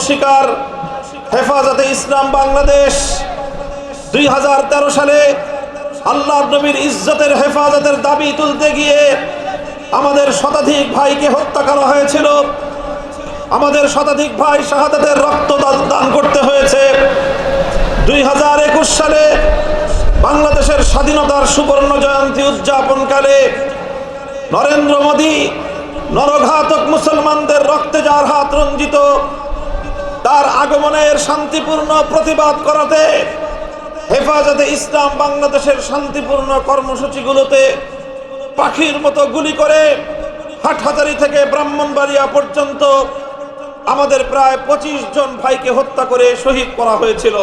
শিকার হেফাজতে ইসলাম বাংলাদেশ দুই হাজার তেরো সালে আল্লাহ নবীর ইজ্জতের হেফাজতের দাবি তুলতে গিয়ে আমাদের শতাধিক ভাইকে হত্যা করা হয়েছিল। আমাদের শতাধিক ভাই শাহাদাতের রক্ত দান- করতে হয়েছে। দুই হাজার একুশ সালে বাংলাদেশের স্বাধীনতার সুবর্ণ জয়ন্তী উদযাপনকালে নরেন্দ্র মোদী নরঘাতক মুসলমানদের রক্তে যার হাত রঞ্জিত তার আগমনের শান্তিপূর্ণ প্রতিবাদ করাতে হেফাজতে ইসলাম বাংলাদেশের শান্তিপূর্ণ কর্মসূচিগুলোতে পাখির মতো গুলি করে হাটহাজারি থেকে ব্রাহ্মণবাড়িয়া পর্যন্ত আমাদের প্রায় পঁচিশ জন ভাইকে হত্যা করে শহীদ করা হয়েছিল।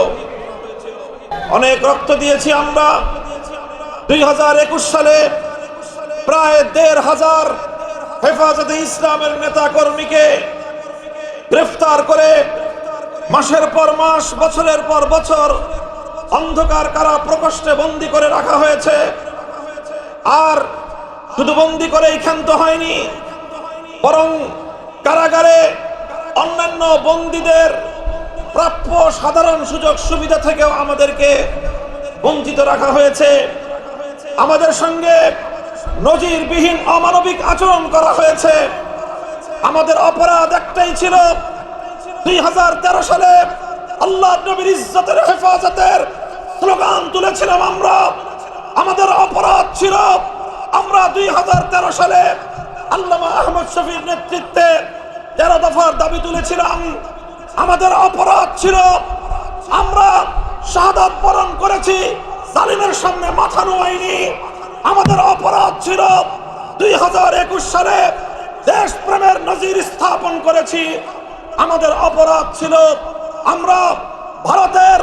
অনেক রক্ত দিয়েছি আমরা। দুই হাজার একুশ সালে প্রায় দেড় হাজার হেফাজতে ইসলামের নেতা কর্মীকে গ্রেফতার করে মাসের পর মাস, বছরের পর বছর অন্ধকার কারা প্রকোষ্ঠে বন্দি করে রাখা হয়েছে? আর শুধু বন্দি করেই ক্ষান্ত হয়নি, বরং কারাগারে অন্যান্য বন্দীদের প্রাপ্য সাধারণ সুযোগ সুবিধা থেকেও আমাদেরকে বঞ্চিত রাখা হয়েছে। আমাদের সঙ্গে নজিরবিহীন অমানবিক আচরণ করা হয়েছে। আমাদের অপরাধ একটাই ছিল দুই হাজার তেরো সালে আল্লাহ নবীর ইজ্জতের হেফাজতের স্লোগান তুলেছিলাম আমরা। আমাদের অপরাধ ছিল। আমরা দুই হাজার তেরো সালে আল্লামা আহমদ শফির নেতৃত্বে তেরো দফার দাবি তুলেছিলাম। আমাদের অপরাধ ছিল। আমরা শাহাদাত বরণ করেছি। জালিমের সামনে মাথা নোয়াইনি আমাদের অপরাধ ছিল। দুই হাজার একুশ সালে দেশপ্রেমের নজির স্থাপন করেছি। আমাদের অপরাধ ছিল আমরা ভারতের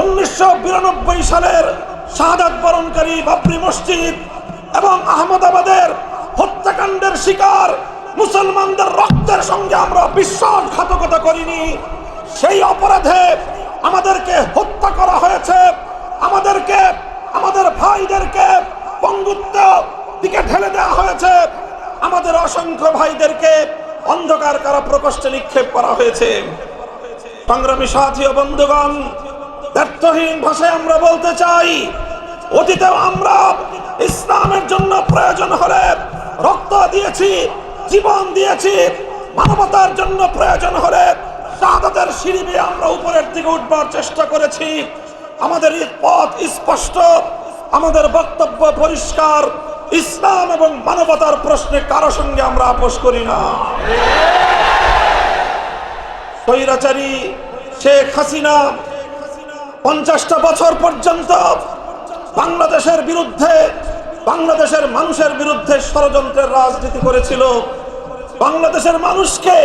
উনিশশো বিরানব্বই সালের শাহাদাত বরণকারী বাবরি মসজিদ এবং আহমদাবাদের হত্যাকাণ্ডের শিকার মুসলমানদের রক্তের সঙ্গে আমরা বিশ্বাসঘাতকতা করিনি। সেই অপরাধে আমাদেরকে হত্যা করা হয়েছে। আমাদেরকে, আমাদের ভাইদেরকে পঙ্গুত্ব দিকে ঠেলে দেওয়া হয়েছে। আমাদের অসংখ্য ভাইদেরকে অন্ধকার কারা প্রকোষ্ঠে নিক্ষেপ করা হয়েছে? সংগ্রামী সাথী ও বন্ধুগণ, ব্যর্থহীন ভাষায় আমরা বলতে চাই, অতীতেও আমরা ইসলামের জন্য প্রয়োজন হলে রক্ত দিয়েছি, জীবন দিয়েছি, মানবতার জন্য প্রয়োজন হলে শাহাদাতের সিঁড়ি আমরা উপরের দিকে উঠবার চেষ্টা করেছি। আমাদের পথ স্পষ্ট, আমাদের বক্তব্য পরিষ্কার ইসলাম এবং মানবতার প্রশ্নে কারও সঙ্গে আমরা আপোষ করি না। স্বৈরাচারী শেখ হাসিনা পঞ্চাশটা বছর পর্যন্ত বাংলাদেশের বিরুদ্ধে, বাংলাদেশের মানুষের বিরুদ্ধে ষড়যন্ত্রের রাজনীতি করেছিল। বাংলাদেশের মানুষকে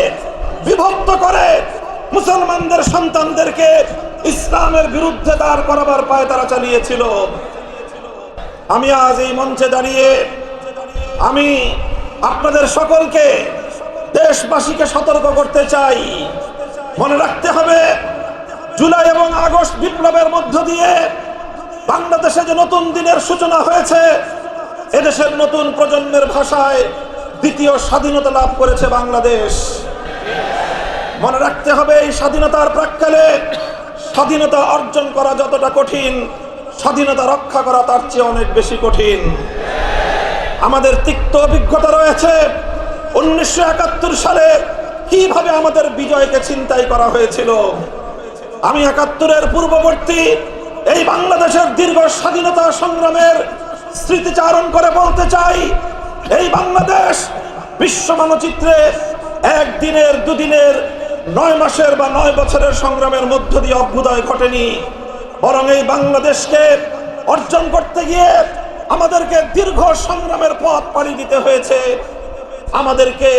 বিভক্ত করে মুসলমানদের সন্তানদেরকে ইসলামের বিরুদ্ধে দাঁড় করাবার পায় তারা চালিয়েছিল। আমি আজ এই মঞ্চে দাঁড়িয়ে আমি আপনাদের সকলকে দেশবাসীকে সতর্ক করতে চাই। মনে রাখতে হবে, জুলাই এবং আগস্ট বিপ্লবের মধ্য দিয়ে বাংলাদেশে যে নতুন দিনের সূচনা হয়েছে, এদেশের নতুন প্রজন্মের ভাষায় দ্বিতীয় স্বাধীনতা লাভ করেছে বাংলাদেশ। মনে রাখতে হবে, এই স্বাধীনতার প্রাককালে স্বাধীনতা অর্জন করা যতটা কঠিন স্বাধীনতা রক্ষা করা তার চেয়ে অনেক বেশি কঠিন। আমাদের তিক্ত অভিজ্ঞতা রয়েছে, উনিশশো একাত্তর সালে কীভাবে আমাদের বিজয়কে চিন্তাই করা হয়েছিল। আমি একাত্তরের পূর্ববর্তী এই বাংলাদেশের দীর্ঘ স্বাধীনতা সংগ্রামের স্মৃতিচারণ করে বলতে চাই, এই বাংলাদেশ বিশ্ব মানচিত্রে একদিনের, দুদিনের, নয় মাসের বা নয় বছরের সংগ্রামের মধ্য দিয়ে অভ্যুদয় ঘটেনি। বরং এই বাংলাদেশকে অর্জন করতে গিয়ে আমাদেরকে দীর্ঘ সংগ্রামের পথ পাড়ি দিতে হয়েছে। আমাদেরকে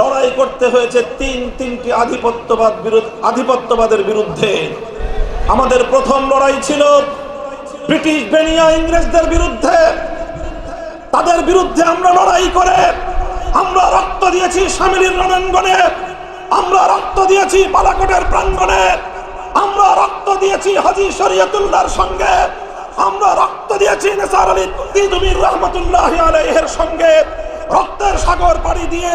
লড়াই করতে হয়েছে তিন, তিনটি আধিপত্যবাদ বিরুদ্ধ, আধিপত্যবাদের বিরুদ্ধে। আমাদের প্রথম লড়াই ছিল ব্রিটিশ, বেনিয়া, ইংরেজদের বিরুদ্ধে। তাদের বিরুদ্ধে আমরা লড়াই করে আমরা রক্ত দিয়েছি সামিলির রণাঙ্গনে, আমরা রক্ত দিয়েছি বালাকোটের প্রাঙ্গণে। আমরা রক্ত দিয়েছি হাজি শরিয়তুল্লাহর সঙ্গে। আমরা রক্ত দিয়েছি নেসার আলী তিদুমির রহমতুল্লাহ আলাইহের সঙ্গে। রক্তের সাগর পাড়ি দিয়ে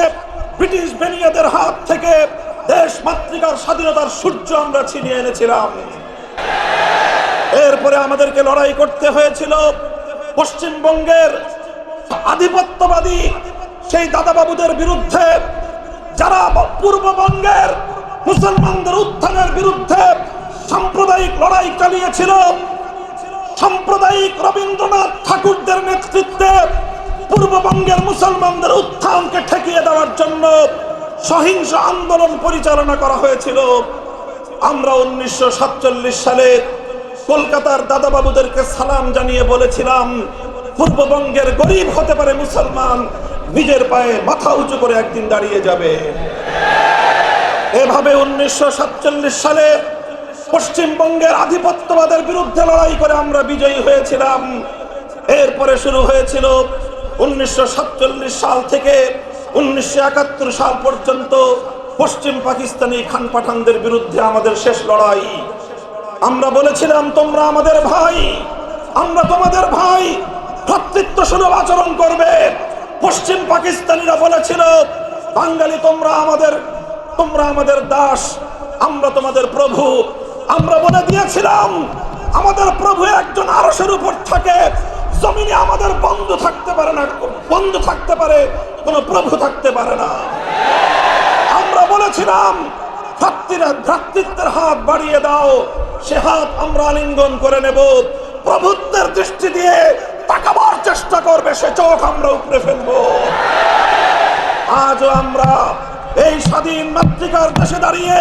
ব্রিটিশ বেনিয়াদের হাত থেকে দেশ মাতৃকার স্বাধীনতার সূর্য আমরা ছিনিয়ে এনেছিলাম। এরপরে আমাদেরকে লড়াই করতে হয়েছিল পশ্চিমবঙ্গের আধিপত্যবাদী সেই দাদাবাবুদের বিরুদ্ধে। যারা পূর্ববঙ্গের মুসলমানদের উত্থানের বিরুদ্ধে সাম্প্রদায়িক লড়াই চালিয়েছিল। সাম্প্রদায়িক রবীন্দ্রনাথ ঠাকুরদের নেতৃত্বে পূর্ববঙ্গের মুসলমানদের উত্থানকে ঠেকিয়ে দেওয়ার জন্য সহিংস আন্দোলন পরিচালনা করা হয়েছিল। আমরা উনিশশো সাতচল্লিশ সালে কলকাতার দাদাবাবুদেরকে সালাম জানিয়ে বলেছিলাম, পূর্ববঙ্গের গরিব হতে পারে মুসলমান, নিজের পায়ে মাথা উঁচু করে একদিন দাঁড়িয়ে যাবে। এভাবে উনিশশো সাতচল্লিশ সালে পশ্চিমবঙ্গের আধিপত্যবাদের বিরুদ্ধে লড়াই করে আমরা বিজয়ী হয়েছিলাম। এরপরে শুরু হয়েছিল উনিশশো সাতচল্লিশ সাল থেকে উনিশশো একাত্তর সাল পর্যন্ত পশ্চিম পাকিস্তানি খান পাঠানদের বিরুদ্ধে আমাদের শেষ লড়াই। আমরা বলেছিলাম, তোমরা আমাদের ভাই, আমরা তোমাদের ভাই, ভ্রাতৃত্ব সুলভ আচরণ করবে। পশ্চিম পাকিস্তানিরা বলেছিল, বাঙালি তোমরা আমাদের তোমরা আমাদের দাস, আমরা তোমাদের প্রভু। আমরা বলে দিয়েছিলাম, আমাদের প্রভু একজন আরসের উপর থাকে, জমিনে আমাদের বন্ধু থাকতে পারে না, বন্ধু থাকতে পারে, কোনো প্রভু থাকতে পারে না। আমরা বলেছিলাম ভ্রাতৃত্বের হাত বাড়িয়ে দাও, সে হাত আমরা আলিঙ্গন করে নেব। প্রভুত্বের দৃষ্টি দিয়ে তাকাবার চেষ্টা করবে, সে চোখ আমরা উপরে ফেলব। আজও আমরা এই স্বাধীন মাতৃকার দেশে দাঁড়িয়ে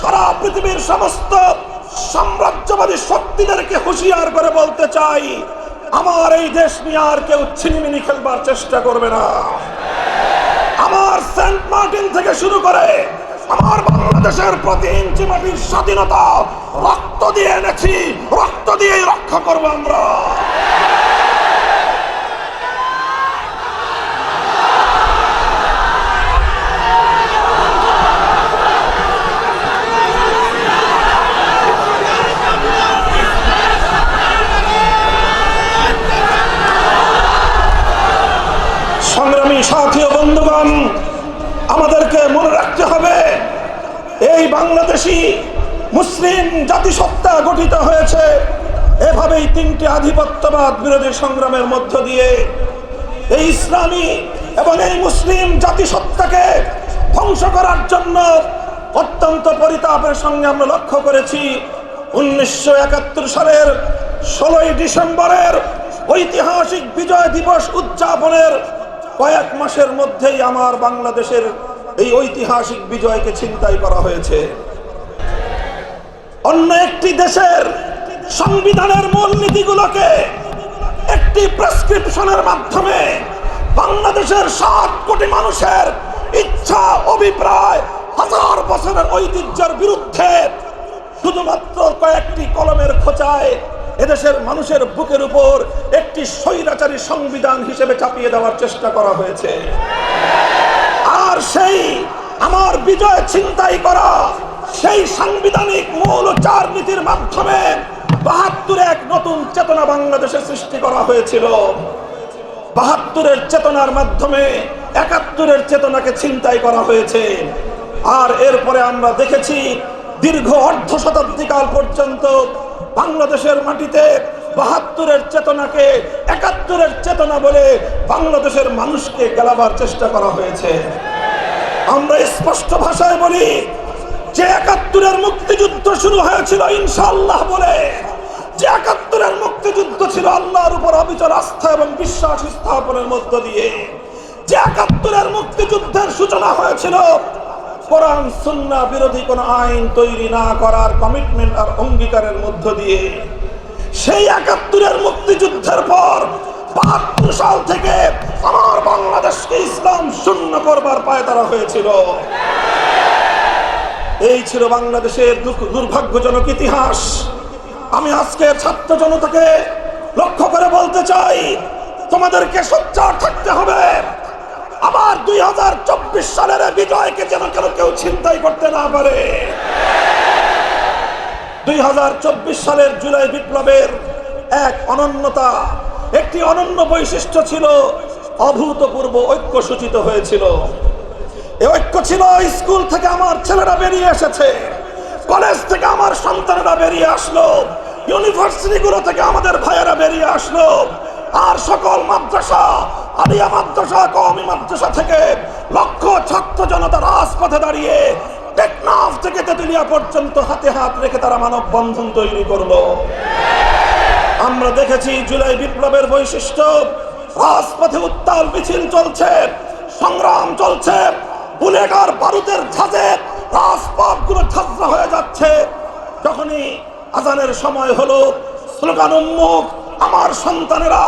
সারা পৃথিবীর সমস্ত সাম্রাজ্যবাদী শক্তিদেরকে হুঁশিয়ার করে বলতে চাই, আমার এই দেশ নিয়ে আর কেউ ছিনিমিনি খেলবার চেষ্টা করবে না। আমার সেন্ট মার্টিন থেকে শুরু করে আমার বাংলাদেশের প্রতি ইঞ্চি মাটির স্বাধীনতা রক্ত দিয়ে এনেছি, রক্ত দিয়ে রক্ষা করব আমরা সংগ্রামী সাথী ও বন্ধুগণ আমাদেরকে মনে রাখতে হবে এই বাংলাদেশি মুসলিম জাতিসত্তা গঠিত হয়েছে। এভাবেই তিনটি আধিপত্যবাদ বিরোধী সংগ্রামের মধ্য দিয়ে এই ইসলামী এবং এই মুসলিম জাতিসত্তাকে ধ্বংস করার জন্য অত্যন্ত পরিতাপের সঙ্গে আমরা লক্ষ্য করেছি। উনিশশো একাত্তর সালের ষোলোই ডিসেম্বরের ঐতিহাসিক বিজয় দিবস উদযাপনের কয়েক মাসের মধ্যেই আমার বাংলাদেশের এই ঐতিহাসিক বিজয়কে ছিনতাই করা হয়েছে। অন্য একটি দেশের সংবিধানের মূলনীতিগুলোকে একটি প্রেসক্রিপশনের মাধ্যমে বাংলাদেশের সাত কোটি মানুষের ইচ্ছা, অভিপ্রায় হাজার বছরের ঐতিহ্যের বিরুদ্ধে শুধুমাত্র কয়েকটি কলমের খোঁচায় এদেশের মানুষের বুকের উপর একটি স্বৈরাচারী সংবিধান হিসেবে চাপিয়ে দেওয়ার চেষ্টা করা হয়েছে। আর সেই আমার বিজয় ছিনতাই করা সেই সাংবিধানিক মূল চার নীতির মাধ্যমে বাহাত্তরে এক নতুন চেতনা বাংলাদেশে সৃষ্টি করা হয়েছিল। বাহাত্তরের চেতনার মাধ্যমে একাত্তরের চেতনাকে ছিনতাই করা হয়েছে। আর এরপরে আমরা দেখেছি দীর্ঘ অর্ধ শতাব্দীকাল পর্যন্ত বাংলাদেশের মাটিতে বাহাত্তরের চেতনাকে একাত্তরের চেতনা বলে বাংলাদেশের মানুষকে গেলাবার চেষ্টা করা হয়েছে। আমরা স্পষ্ট ভাষায় বলি যে একাত্তরের মুক্তিযুদ্ধ শুরু হয়েছিল ইনশাআল্লাহ বলে, যে একাত্তরের মুক্তিযুদ্ধ ছিল আল্লাহর উপর অবিচল আস্থা এবং বিশ্বাস স্থাপনের মধ্য দিয়ে, যে একাত্তরের মুক্তিযুদ্ধের সূচনা হয়েছিল, কোরআন সুন্না বিরোধী কোন আইন তৈরি না করার কমিটমেন্ট আর অঙ্গীকারের মধ্য দিয়ে, সেই একাত্তরের মুক্তিযুদ্ধের পর বাহাত্তর সাল থেকে আমার বাংলাদেশকে ইসলাম শূন্য করবার পায় তারা হয়েছিল। এই ছিল বাংলাদেশের দুর্ভাগ্যজনক ইতিহাস। আমি আজকে ছাত্র জনতাকে লক্ষ্য করে বলতে চাই, তোমাদেরকে সোচ্চার থাকতে হবে। আবার দুই হাজার চব্বিশ সালের বিজয়কে যেন কেন কেউ ছিনতাই করতে না পারে। দুই হাজার চব্বিশ সালের জুলাই বিপ্লবের এক অনন্যতা, একটি অনন্য বৈশিষ্ট্য ছিল, অভূতপূর্ব ঐক্য সূচিত হয়েছিল। ঐক্য ছিল স্কুল থেকে আমার ছেলেরা বেরিয়ে এসেছে। কলেজ থেকে আমার সন্তানেরা বেরিয়ে আসলো। ইউনিভার্সিটিগুলো থেকে আমাদের ভাইয়েরা বেরিয়ে আসলো। আর সকল মাদ্রাসা, আলিয়া মাদ্রাসা, কওমি মাদ্রাসা থেকে লক্ষ ছাত্র জনতা রাজপথে দাঁড়িয়ে টেকনাফ থেকে তেতুলিয়া পর্যন্ত হাতে হাত রেখে তারা মানববন্ধন তৈরি করল। আমরা দেখেছি জুলাই বিপ্লবের বৈশিষ্ট্য। রাজপথে উত্তাল মিছিল চলছে, সংগ্রাম চলছে। বুলেট আর বারুদের ঝাঁজে রাজপথগুলো ঝাঁঝরা হয়ে যাচ্ছে। যখনই আজানের সময় হলো, স্লোগান উন্মুখ, আমার সন্তানেরা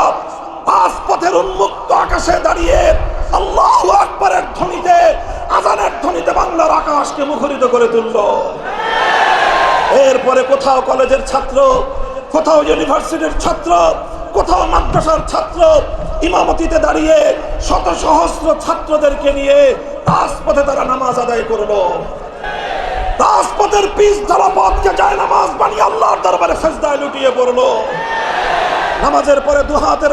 রাজপথের উন্মুক্ত আকাশে দাঁড়িয়ে আল্লাহ আকবরের ধ্বনিতে, আজানের ধ্বনিতে বাংলার আকাশকে মুখরিত করে তুললো। এরপরে কোথাও কলেজের ছাত্র, কোথাও ইউনিভার্সিটির ছাত্র, কোথাও মাদ্রাসার ছাত্র ইমামতিতে দাঁড়িয়ে শত সহস্র ছাত্রদেরকে নিয়ে রাজপথে তারা নামাজ আদায় করল। রাজপথের পিস ধরা পথকে যায় নামাজ বানিয়ে আল্লাহর দরবারে সেজদায় লুটিয়ে পড়ল। নামাজের পরে দুহাতের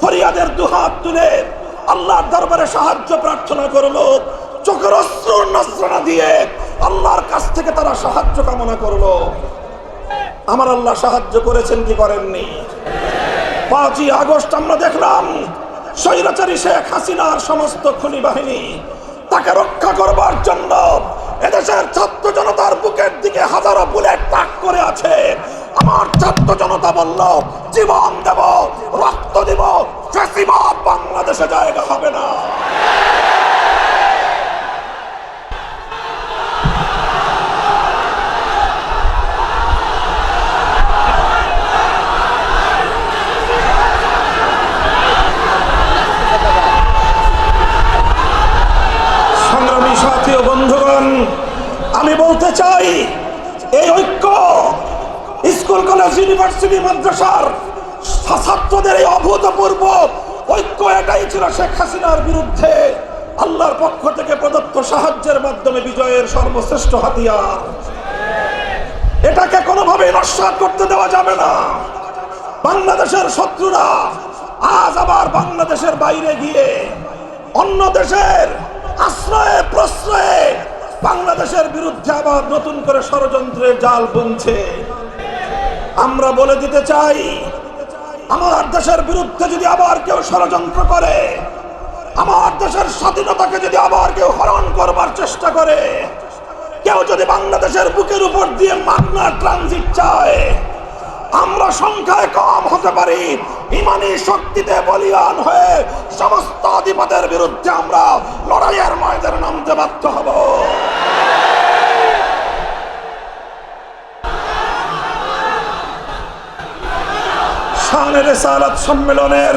ফরিয়াদের দুহাত তুলে আল্লাহর দরবারে সাহায্য প্রার্থনা করল। চোখের অস্ত্র নস্ত্রনা দিয়ে আল্লাহর কাছ থেকে তারা সাহায্য কামনা করল। আমার আল্লাহ সাহায্য করেছেন কি করেননি? পাঁচই আগস্ট আমরা দেখলাম, স্বৈরাচারী শেখ হাসিনার সমস্ত খুনি বাহিনী তাকে রক্ষা করবার জন্য এদেশের ছাত্র জনতার বুকের দিকে হাজারো বুলেট তাক করে আছে। আমার ছাত্র জনতা বলল, জীবন দেব, রক্ত দেব বাংলাদেশে জায়গা হবে না। ও বন্ধুগণ, আমি বলতে চাই, এই ঐক্য স্কুল, কলেজ, ইউনিভার্সিটি, মাদ্রাসার ছাত্রদের এই অভূতপূর্ব ঐক্য, এটাই ছিল শেখ হাসিনার বিরুদ্ধে আল্লাহর পক্ষ থেকে প্রদত্ত সাহায্যের মাধ্যমে বিজয়ের সর্বশ্রেষ্ঠ হাতিয়ার। এটাকে কোনোভাবে নস্বাত করতে দেওয়া যাবে না। বাংলাদেশের শত্রুরা আজ আবার বাংলাদেশের বাইরে গিয়ে অন্য দেশের আশ্রয়ে, প্রশ্রয়ে বাংলাদেশের বিরুদ্ধে আবার নতুন করে ষড়যন্ত্রের জাল বুনছে। আমরা বলে দিতে চাই, আমার দেশের বিরুদ্ধে যদি আবার কেউ ষড়যন্ত্র করে, আমার দেশের স্বাধীনতাকে যদি আবার কেউ হরণ করবার চেষ্টা করে, কেউ যদি বাংলাদেশের বুকের উপর দিয়ে মাগনা ট্রানজিট চায় আমরা সংখ্যায় কম হতে পারি। ইমানি শক্তিতে বলিয়ান হয়ে সমস্ত অধিপদের বিরুদ্ধে আমরা লড়াইয়ের ময়দানে নামতে বাধ্য হব। শানের সালাত সম্মেলনের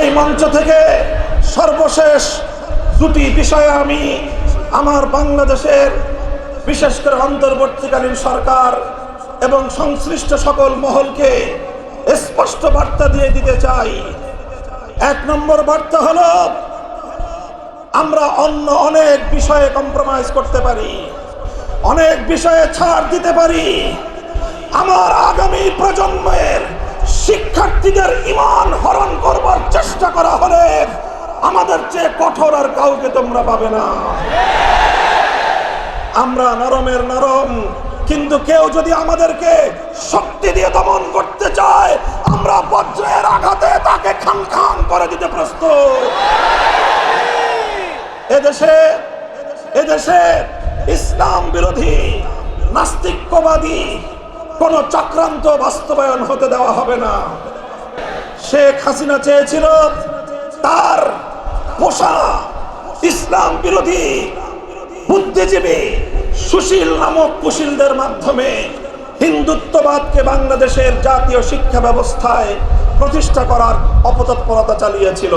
এই মঞ্চ থেকে সর্বশেষ দুটি বিষয়ে আমি আমার বাংলাদেশের বিশেষ করে অন্তর্বর্তীকালীন সরকার এবং সংশ্লিষ্ট সকল মহলকে স্পষ্ট বার্তা দিয়ে দিতে চাই। এক নম্বর বার্তা হলো, আমরা অন্য অনেক বিষয়ে কম্প্রোমাইজ করতে পারি, অনেক বিষয়ে ছাড় দিতে পারি। আমার আগামী প্রজন্মের শিক্ষার্থীদের ইমান হরণ করবার চেষ্টা করা হলে আমাদের চেয়ে কঠোর আর কাউকে তোমরা পাবে না। আমরা নরমের নরম কিন্তু কেউ যদি আমাদেরকে শক্তি দিয়ে দমন করতে চায়, আমরা বজ্রের আঘাতে তাকে খান খান করে দিতে প্রস্তুত। এদেশে এদেশে ইসলাম বিরোধী, নাস্তিক্যবাদী কোন চক্রান্ত বাস্তবায়ন হতে দেওয়া হবে না। শেখ হাসিনা চেয়েছিল তার পোষা ইসলাম বিরোধী বুদ্ধিজীবী সুশীল নামক কুশীলদের মাধ্যমে হিন্দুত্ববাদকে বাংলাদেশের জাতীয় শিক্ষা ব্যবস্থায় প্রতিষ্ঠা করার অপতৎপরতা চালিয়েছিল।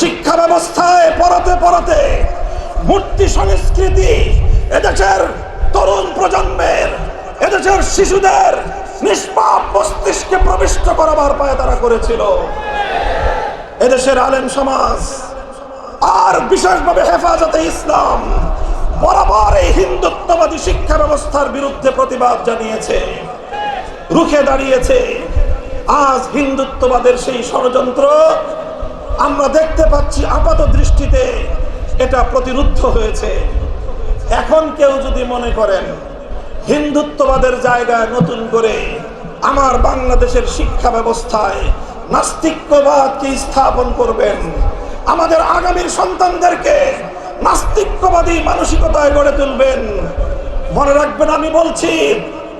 শিক্ষা ব্যবস্থায় পরতে পরতে মূর্তি সংস্কৃতি এদেশের তরুণ প্রজন্মের, এদেশের শিশুদের নিষ্পাপ মস্তিষ্কে প্রবিষ্ট করাবার পায় তারা করেছিল। এদেশের আলেম সমাজ আর বিশেষভাবে হেফাজতে ইসলাম বরাবর এই হিন্দুত্ববাদী শিক্ষা ব্যবস্থার বিরুদ্ধে প্রতিবাদ জানিয়েছে, রুখে দাঁড়িয়েছে। আজ হিন্দুত্ববাদের সেই ষড়যন্ত্র আমরা দেখতে পাচ্ছি আপাত দৃষ্টিতে এটা প্রতিরুদ্ধ হয়েছে। এখন কেউ যদি মনে করেন হিন্দুত্ববাদের জায়গায় নতুন করে আমার বাংলাদেশের শিক্ষা ব্যবস্থায় নাস্তিক্যবাদকে স্থাপন করবেন, আমাদের আগামীর সন্তানদেরকে নাস্তিক্যবাদী মানসিকতায় গড়ে তুলবেন। মনে রাখবেন, আমি বলছি,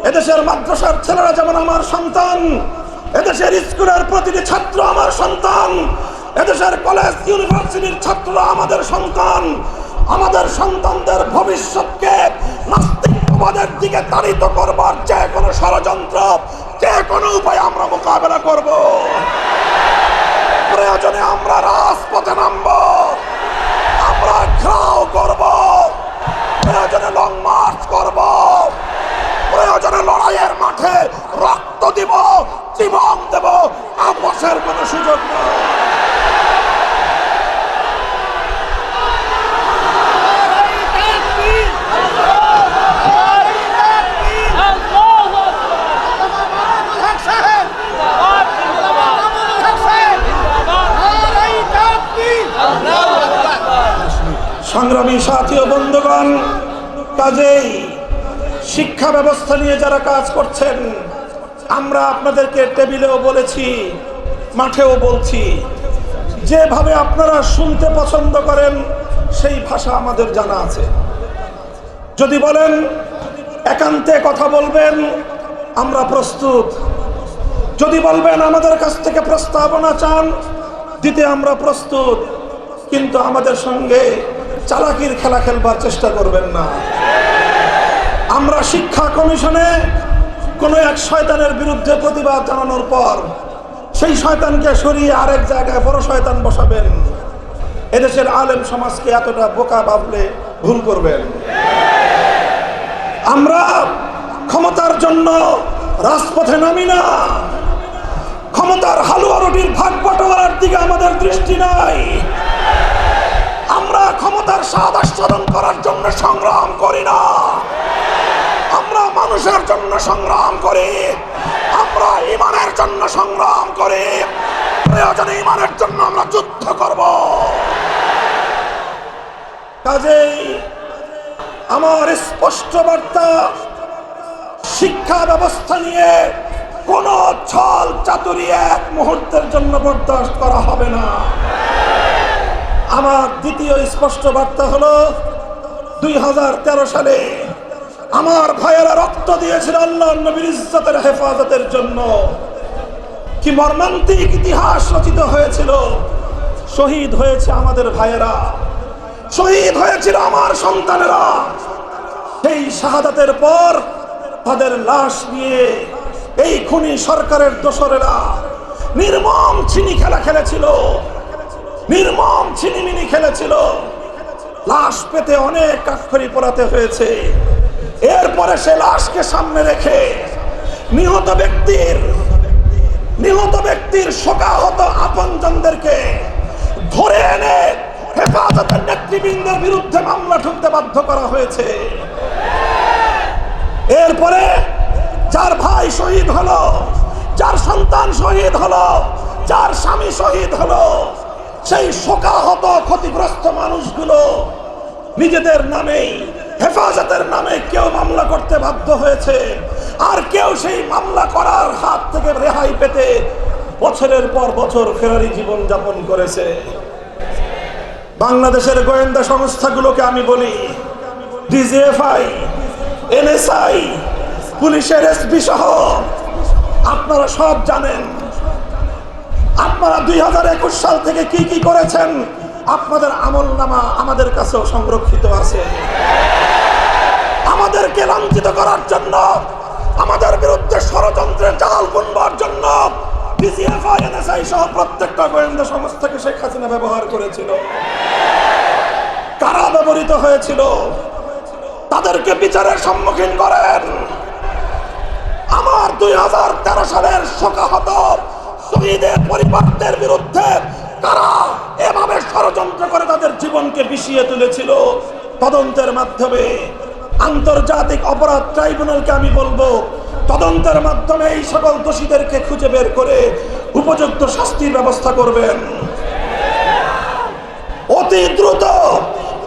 এদেশের মাদ্রাসার ছেলেরা যেমন আমার সন্তান, এদেশের স্কুলের প্রতিটি ছাত্র আমার সন্তান, এদেশের কলেজ, ইউনিভার্সিটির ছাত্ররা আমাদের সন্তান। আমাদের সন্তানদের ভবিষ্যৎকে নাস্তিকবাদের দিকে তাড়িত করবার যে কোনো ষড়যন্ত্র, যে কোনো উপায় আমরা মোকাবেলা করব। প্রয়োজনে আমরা রাজপথে নামব আমরা ঘাও করব প্রয়োজনে লং মার্চ করব প্রয়োজনে লড়াইয়ের মাঠে রক্ত দিব জীবন দেব আপোষের কোনো সুযোগ নেই সংগ্রামী সাথী ও বন্ধুগণ কাজেই শিক্ষা ব্যবস্থা নিয়ে যারা কাজ করছেন, আমরা আপনাদেরকে টেবিলেও বলেছি, মাঠেও বলছি, যেভাবে আপনারা শুনতে পছন্দ করেন, সেই ভাষা আমাদের জানা আছে। যদি বলেন, একান্তে কথা বলবেন, আমরা প্রস্তুত। যদি বলবেন, আমাদের কাছ থেকে প্রস্তাবনা চান, দিতে আমরা প্রস্তুত। কিন্তু আমাদের সঙ্গে চালাকির খেলা খেলবার চেষ্টা করবেন না। আমরা শিক্ষা কমিশনে কোনো এক শয়তানের বিরুদ্ধে প্রতিবাদ জানানোর পর সেই শয়তানকে সরিয়ে আরেক জায়গায় বড় শয়তান বসাবেন। এদেশের আলেম সমাজকে এতটা বোকা ভাবলে ভুল করবেন। আমরা ক্ষমতার জন্য রাজপথে নামি না। ক্ষমতার হালুয়া রুটির ভাগ বাটোয়ারার দিকে আমাদের দৃষ্টি নাই। আমরা ক্ষমতার স্বাদ আস্বাদন করার জন্য সংগ্রাম করি না। মানুষের জন্য সংগ্রাম করে, আমরা ইমানের জন্য সংগ্রাম করি, প্রয়োজনে ইমানের জন্য আমরা যুদ্ধ করব। কাজেই আমার স্পষ্ট বার্তা, শিক্ষা ব্যবস্থা নিয়ে কোন ছল চাতুরি এক মুহূর্তের জন্য বরদাস্ত করা হবে না। আমার দ্বিতীয় স্পষ্ট বার্তা হলো, দুই হাজার তেরো সালে আমার ভাইয়েরা রক্ত দিয়েছিল আল্লাহ নবীর ইজ্জতের হেফাজতের জন্য। কি মর্মান্তিক ইতিহাস রচিত হয়েছিল। শহীদ হয়েছে আমাদের ভাইয়েরা। শহীদ হয়েছিল আমার সন্তানেরা। সেই শাহাদাতের পর তাদের লাশ নিয়ে এই খুনি সরকারের দোসরেরা নির্মম ছিনি খেলা খেলেছিল। নির্মম ছিনিমিনি খেলেছিল। লাশ পেতে অনেক কাক্ষরি পড়াতে হয়েছে। এরপরে সে লাশকে সামনে রেখে নিহত ব্যক্তির নিহত ব্যক্তির শোকাহত আপনজনদেরকে ধরে এনে হেফাজতের নেতৃবৃন্দের বিরুদ্ধে মামলা ঠুকতে বাধ্য করা হয়েছে। এরপরে যার ভাই শহীদ হলো, যার সন্তান শহীদ হলো, যার স্বামী শহীদ হলো, সেই শোকাহত ক্ষতিগ্রস্ত মানুষগুলো নিজেদের নামেই হেফাজতের নামে কেউ মামলা করতে বাধ্য হয়েছে। আর কেউ সেই মামলা করার হাত থেকে রেহাই পেতে বছরের পর বছর ফেরারি জীবন যাপন করেছে। বাংলাদেশের গোয়েন্দা সংস্থাগুলোকে আমি বলি, ডিজিএফআই, এনএসআই, পুলিশের এসপি সহ আপনারা সব জানেন। আপনারা দুই হাজার একুশ সাল থেকে কি কি করেছেন? আপনাদের আমল নামা আমাদের কাছেও সংরক্ষিত আছে। আমাদেরকে লাঞ্ছিত করার জন্য, আমাদের বিরুদ্ধে ষড়যন্ত্রের জাল বুনবার জন্য প্রত্যেকটা ব্যবহার করেছিল। কারা ব্যবহৃত তাদেরকে বিচারের সম্মুখীন আমার দুই হাজার তেরো সালের শহীদের পরিবারদের বিরুদ্ধে তারা এভাবে ষড়যন্ত্র করে তাদের জীবনকে বিষিয়ে তুলেছিল। তদন্তের মাধ্যমে আন্তর্জাতিক অপরাধ ট্রাইব্যুনালকে আমি বলব, তদন্তের মাধ্যমে এই সকল দোষীদেরকে খুঁজে বের করে উপযুক্ত শাস্তির ব্যবস্থা করবেন। অতি দ্রুত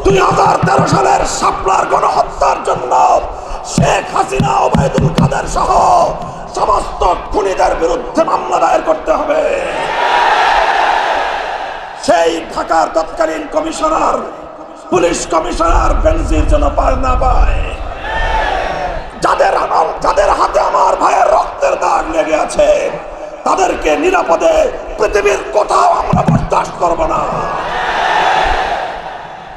দুই হাজার তেরো সালের শাপলার গণহত্যার জন্য শেখ হাসিনা, ওবায়দুল কাদের সহ সমস্ত খুনিদের বিরুদ্ধে মামলা দায়ের করতে হবে। সেই ঢাকার তৎকালীন কমিশনার, পুলিশ কমিশনার বেনজির যেন পার না পায়। যাদের যাদের হাতে আমার ভাইয়ের রক্তের দাগ লেগে আছে, তাদেরকে নিরাপদে পৃথিবীর কোথাও আমরা বরদাস্ত করব না।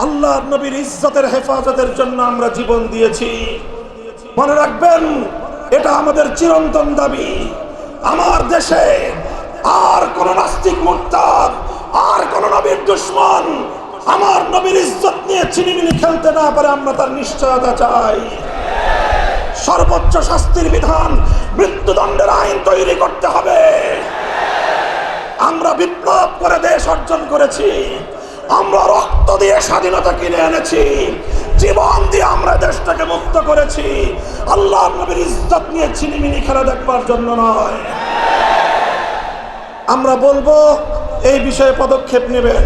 আল্লাহ নবীর ইজ্জতের হেফাজতের জন্য আমরা জীবন দিয়েছি। মনে রাখবেন, এটা আমাদের চিরন্তন দাবি। আমার দেশে আর কোন নাস্তিক মুরতাদ আর কোন নবীর দুশ্মন আমার নবীর ইজ্জত নিয়ে চিনিমিনি খেলতে না পারে, আমরা তার নিশ্চয়তা চাই। সর্বোচ্চ শাস্তির বিধান মৃত্যুদণ্ডের আইন তৈরি করতে হবে। আমরা বিপ্লব করে দেশ অর্জন করেছি। আমরা রক্ত দিয়ে স্বাধীনতা কিনে এনেছি। জীবন দিয়ে আমরা দেশটাকে মুক্ত করেছি। আল্লাহ নবীর ইজ্জত নিয়ে ছিনিমিনি খেলা দেখবার জন্য নয়। আমরা বলব এই বিষয়ে পদক্ষেপ নেবেন।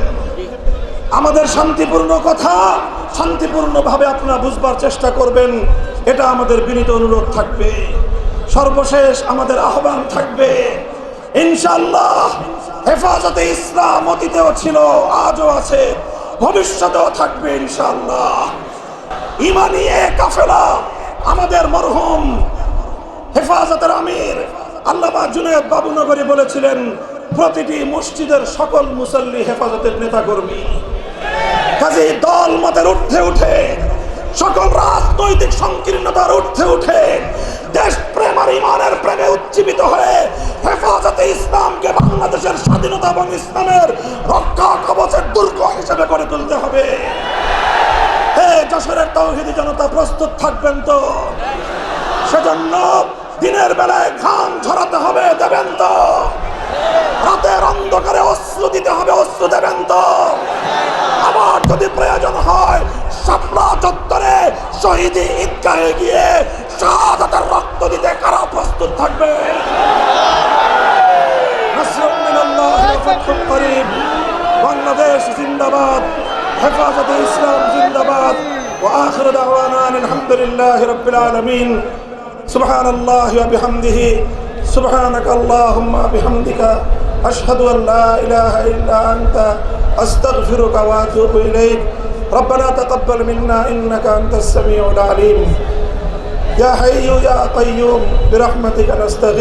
আমাদের শান্তিপূর্ণ কথা শান্তিপূর্ণভাবে আপনারা বুঝবার চেষ্টা করবেন, এটা আমাদের বিনীত অনুরোধ থাকবে। সর্বশেষ আমাদের আহ্বান থাকবে ইনশাল্লাহ হেফাজতে ইসলাম অতীতেও ছিল, আজও আছে, ভবিষ্যতেও থাকবে ইনশাল্লাহ ইমানি কাফেলা, আমাদের মরহুম হেফাজতের আমির আল্লামা জুনেদ বাবুনগরী বলেছিলেন প্রতিটি মসজিদের সকল মুসল্লি হেফাজতের নেতাকর্মী। কাজে দল মতের ঊর্ধ্বে উঠে, সকল রাজনৈতিক সংকীর্ণতার ঊর্ধ্বে উঠে, দেশ প্রেম আর ইমানের প্রেমে উজ্জীবিত হয়ে হেফাজতে ইসলামকে বাংলাদেশের স্বাধীনতা এবং ইসলামের রক্ষা কবচের দুর্গ হিসেবে করে তুলতে হবে। হে যশোরের তৌহিদি জনতা, প্রস্তুত থাকবেন তো। সেজন্য দিনের বেলায় ঘাম ঝরাতে হবে, দেবেন তো। অন্ধকারে অস্ত্র দিতে হবে অস্ত্র দেবেন তো আবার যদি প্রয়োজন হয় শাপলা চত্বরে শহীদি ঈদগাহে গিয়ে শাহাদাতের রক্ত দিতে কারা প্রস্তুত থাকবে নাসরুম মিনাল্লাহ ওয়া ফাতহুন করিব। বাংলাদেশ জিন্দাবাদ হেফাজতে ইসলাম জিন্দাবাদ وآخر دعوانا أن الحمد لله رب العالمين سبحان الله وبحمده سبحانك اللهم بحمدك أشهد أن لا إله إلا أنت أستغفرك وأتوب إليك. ربنا تقبل منا إنك أنت السميع العليم. يا حي يا قيوم برحمتك نستغيث.